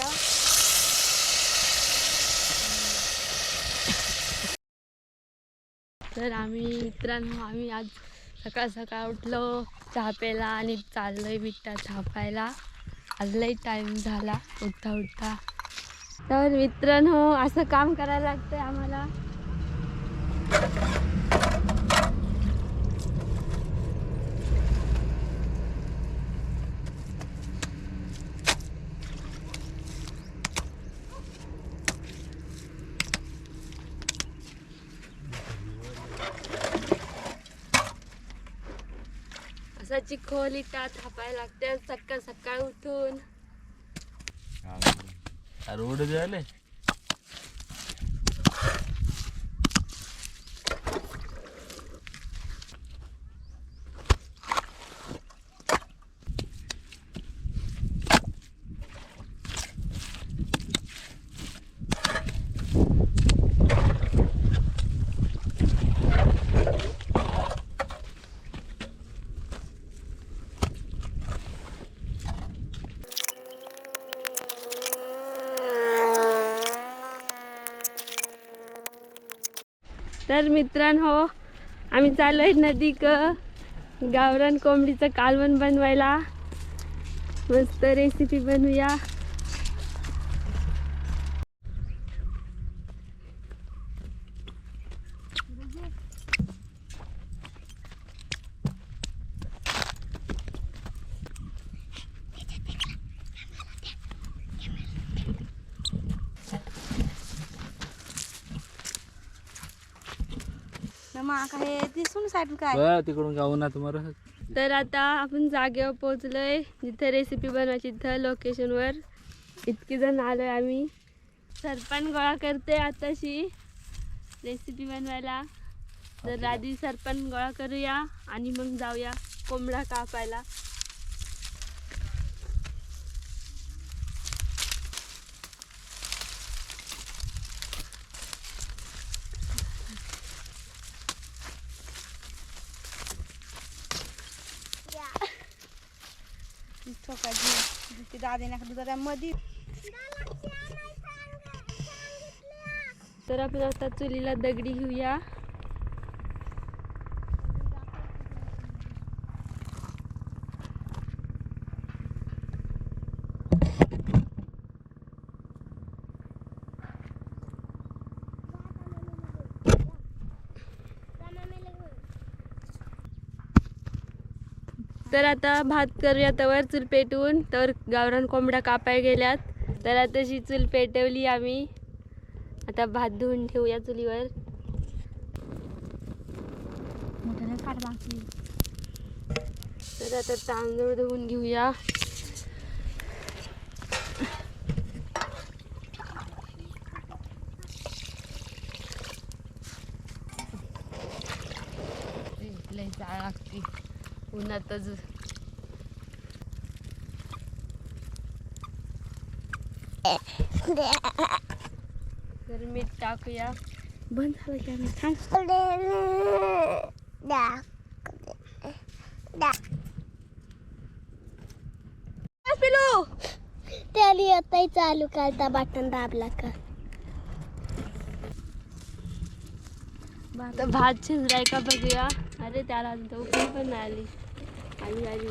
ya. तर आम्ही मित्रांनो आम्ही आज सकाळ सकाळ उठलो चहा प्यायला आणि चाललो आहे मिठा छापायला आजलाही टाईम झाला उठता उठता. तर मित्रांनो असं काम करायला लागतं आम्हाला. असा खोल इटा थापायला लागते. सकाळ सकाळ उठून. रोड झाले तर मित्रांनो आम्ही चाललो आहे नदी क गावरान कोंबडीचं कालवण बनवायला. मस्त रेसिपी बनवूया. हे दिसून साईड काय? तिकडून गाऊ ना तुम्हाला. तर आता आपण जागेवर पोहोचलोय जिथं रेसिपी बनवायची तिथं लोकेशनवर इतकी जण आलोय आम्ही. सरपण गोळा करते आताशी रेसिपी बनवायला. तर आधी सरपण गोळा करूया आणि मग जाऊया कोंबडा कापायला. तर आपण आता चुलीला दगडी घेऊया. तर आता भात करूया तवर चूल पेटवून तर गावरान कोंबड्या कापाय गेल्यात. तर आता तशी चूल पेटवली आम्ही. आता भात धुवून ठेवूया चुलीवर. तर आता तांदूळ धुवून घेऊया. उन्हातच तर मीठ टाकूया. बंद झालं की आम्ही. थांब. पिलू. त्याली आता चालू करता बटन दाबला का? आता भात शिजलाय का बघूया. अरे त्याला उकळी पण आली. आली आली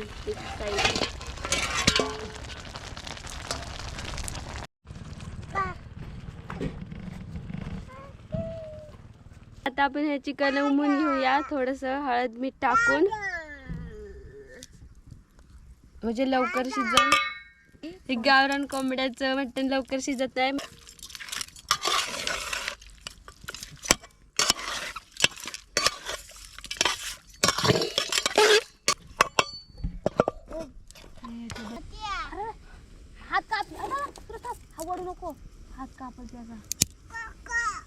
आता आपण हे चिकन उमून घेऊया थोडस हळद मीठ टाकून. म्हणजे लवकर शिजन. हे गावरान कोंबड्याचं मटण लवकर शिजत आहे apa jaga kakak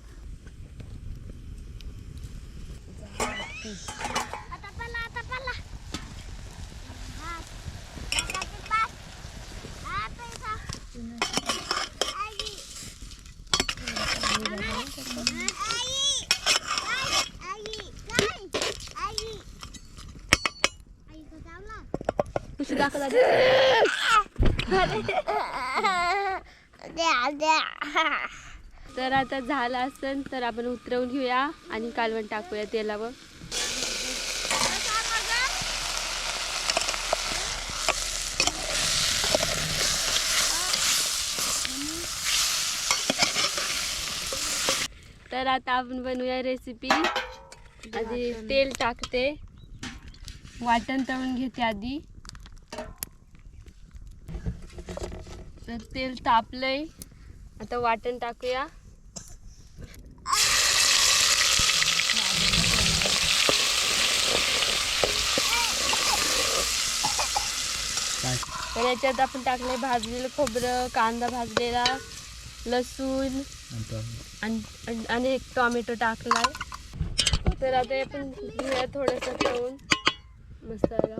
atapalah atapalah cepat apa itu Sudah aku lagi. तर आता झालं असेल तर आपण उतरवून घेऊया आणि कालवण टाकूया तेलावर. तर आता आपण बनवूया रेसिपी आधी तेल टाकते. वाटण तळून घेते आधी. तर तेल तापलंय. आता वाटण टाकूया. तर याच्यात आपण टाकलंय भाजलेलं खोबरं कांदा भाजलेला लसूण आणि एक टॉमॅटो टाकलाय. तर आता आपण घेऊया थोडंसं तळून. मसाला.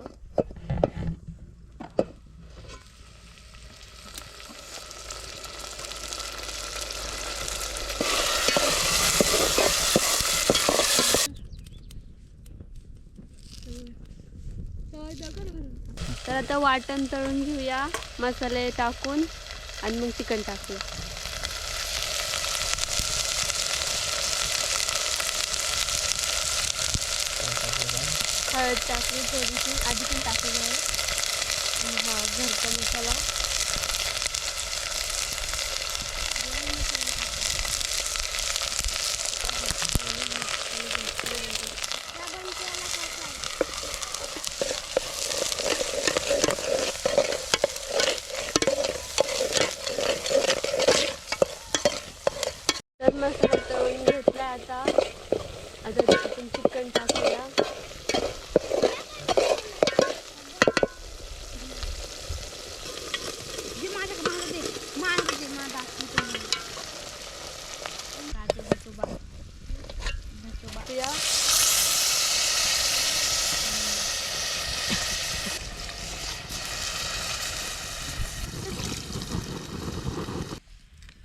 आता वाटण तळून घेऊया. मसाले टाकून आणि मग चिकन टाकूया. हळद टाकली थोडीशी. आधी पण टाकली आहे. हा घरचा मसाला तर मसाला तळून घेतला आता आता आपण चिकन टाकूया.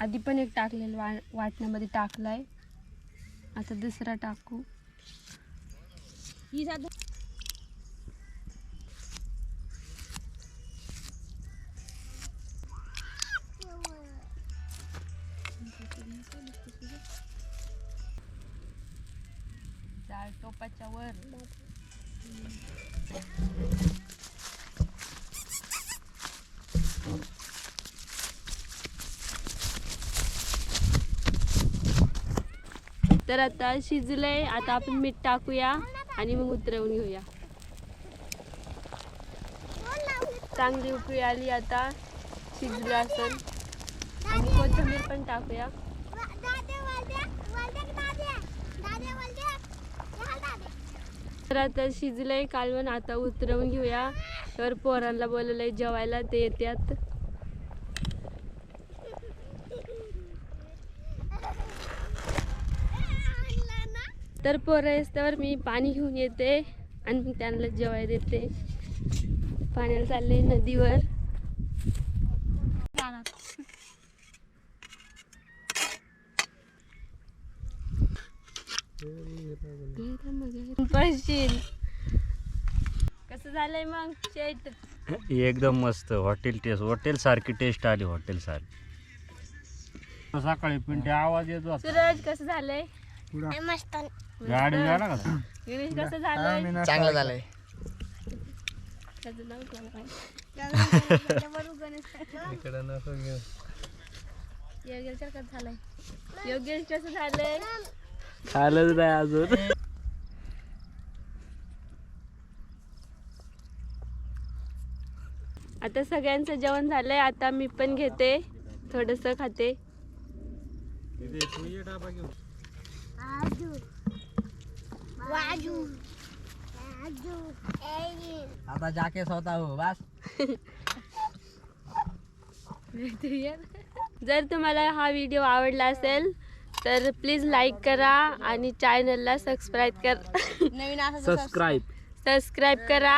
आधी पण एक टाकलेलं वा वाटण्यामध्ये टाकलाय. आता दुसरा टाकू. ही साधं डाळ टोपाच्या वर तर आता शिजलंय. आता आपण मीठ टाकूया. आणि मग उतरवून घेऊया. चांगली उकळी आली आता. शिजलं असेल. आणि कोथिंबीर पण टाकूया. तर आता शिजलंय कालवण आता उतरवून घेऊया. तर पोरांना बोलवलंय जेवायला ते येतात तर पोरं येस्तवर मी पाणी घेऊन येते आणि त्यांना जेवायला देते. पाण्याला चालले नदीवर. कसं झालंय मग? शेट एकदम मस्त. हॉटेल टेस्ट हॉटेल सारखी टेस्ट आली हॉटेल सारखी. सकाळी पिंटे आवाज येतो सूरज कसं झालंय? मस्त. गाडी झाला का तू? गिरीश कसं झालंय? चांगलं झालंय. त्याचं नाव काय माहीत. इकडे नको घेऊ. योगेश कसं झालंय. योगेश कसं झालंय? खायलाच नाही अजून. आता सगळ्यांचं जेवण झालंय. आता मी पण घेते. थोडस खाते. आता जाके स्वतः हो बस. जर तुम्हाला हा व्हिडिओ आवडला असेल तर प्लीज लाईक करा आणि चॅनलला सबस्क्राईब कर. नवीन सबस्क्राईब सबस्क्राईब करा.